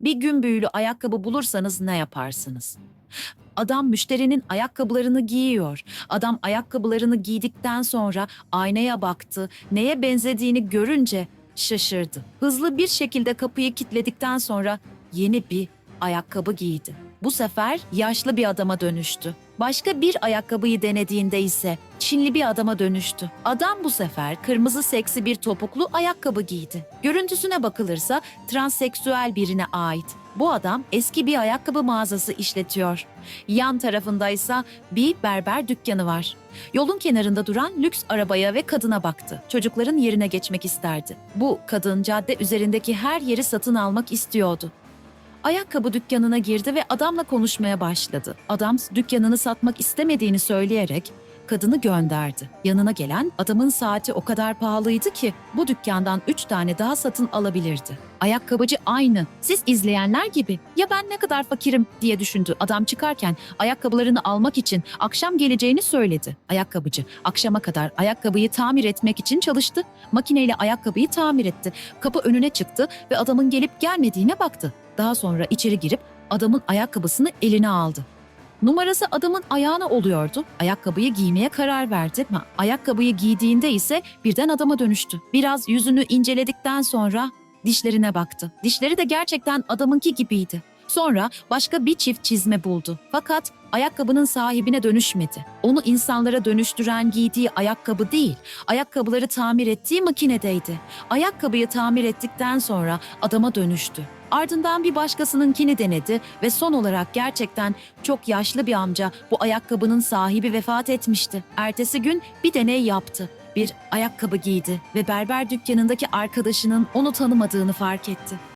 Bir gün büyülü ayakkabı bulursanız ne yaparsınız? Adam müşterinin ayakkabılarını giyiyor. Adam ayakkabılarını giydikten sonra aynaya baktı. Neye benzediğini görünce şaşırdı. Hızlı bir şekilde kapıyı kilitledikten sonra yeni bir ayakkabı giydi. Bu sefer yaşlı bir adama dönüştü. Başka bir ayakkabıyı denediğinde ise Çinli bir adama dönüştü. Adam bu sefer kırmızı seksi bir topuklu ayakkabı giydi. Görüntüsüne bakılırsa transseksüel birine ait. Bu adam eski bir ayakkabı mağazası işletiyor. Yan tarafındaysa bir berber dükkanı var. Yolun kenarında duran lüks arabaya ve kadına baktı. Çocukların yerine geçmek isterdi. Bu kadın cadde üzerindeki her yeri satın almak istiyordu. Ayakkabı dükkanına girdi ve adamla konuşmaya başladı. Adam dükkanını satmak istemediğini söyleyerek kadını gönderdi. Yanına gelen adamın saati o kadar pahalıydı ki bu dükkandan üç tane daha satın alabilirdi. Ayakkabıcı aynı. Siz izleyenler gibi. Ya ben ne kadar fakirim diye düşündü. Adam çıkarken ayakkabılarını almak için akşam geleceğini söyledi. Ayakkabıcı akşama kadar ayakkabıyı tamir etmek için çalıştı. Makineyle ayakkabıyı tamir etti. Kapı önüne çıktı ve adamın gelip gelmediğine baktı. Daha sonra içeri girip adamın ayakkabısını eline aldı. Numarası adamın ayağına oluyordu. Ayakkabıyı giymeye karar verdi. Ha, Ayakkabıyı giydiğinde ise birden adama dönüştü. Biraz yüzünü inceledikten sonra dişlerine baktı. Dişleri de gerçekten adamınki gibiydi. Sonra başka bir çift çizme buldu. Fakat ayakkabının sahibine dönüşmedi. Onu insanlara dönüştüren giydiği ayakkabı değil, ayakkabıları tamir ettiği makinedeydi. Ayakkabıyı tamir ettikten sonra adama dönüştü. Ardından bir başkasınınkini denedi ve son olarak gerçekten çok yaşlı bir amca bu ayakkabının sahibi vefat etmişti. Ertesi gün bir deney yaptı. Bir ayakkabı giydi ve berber dükkanındaki arkadaşının onu tanımadığını fark etti.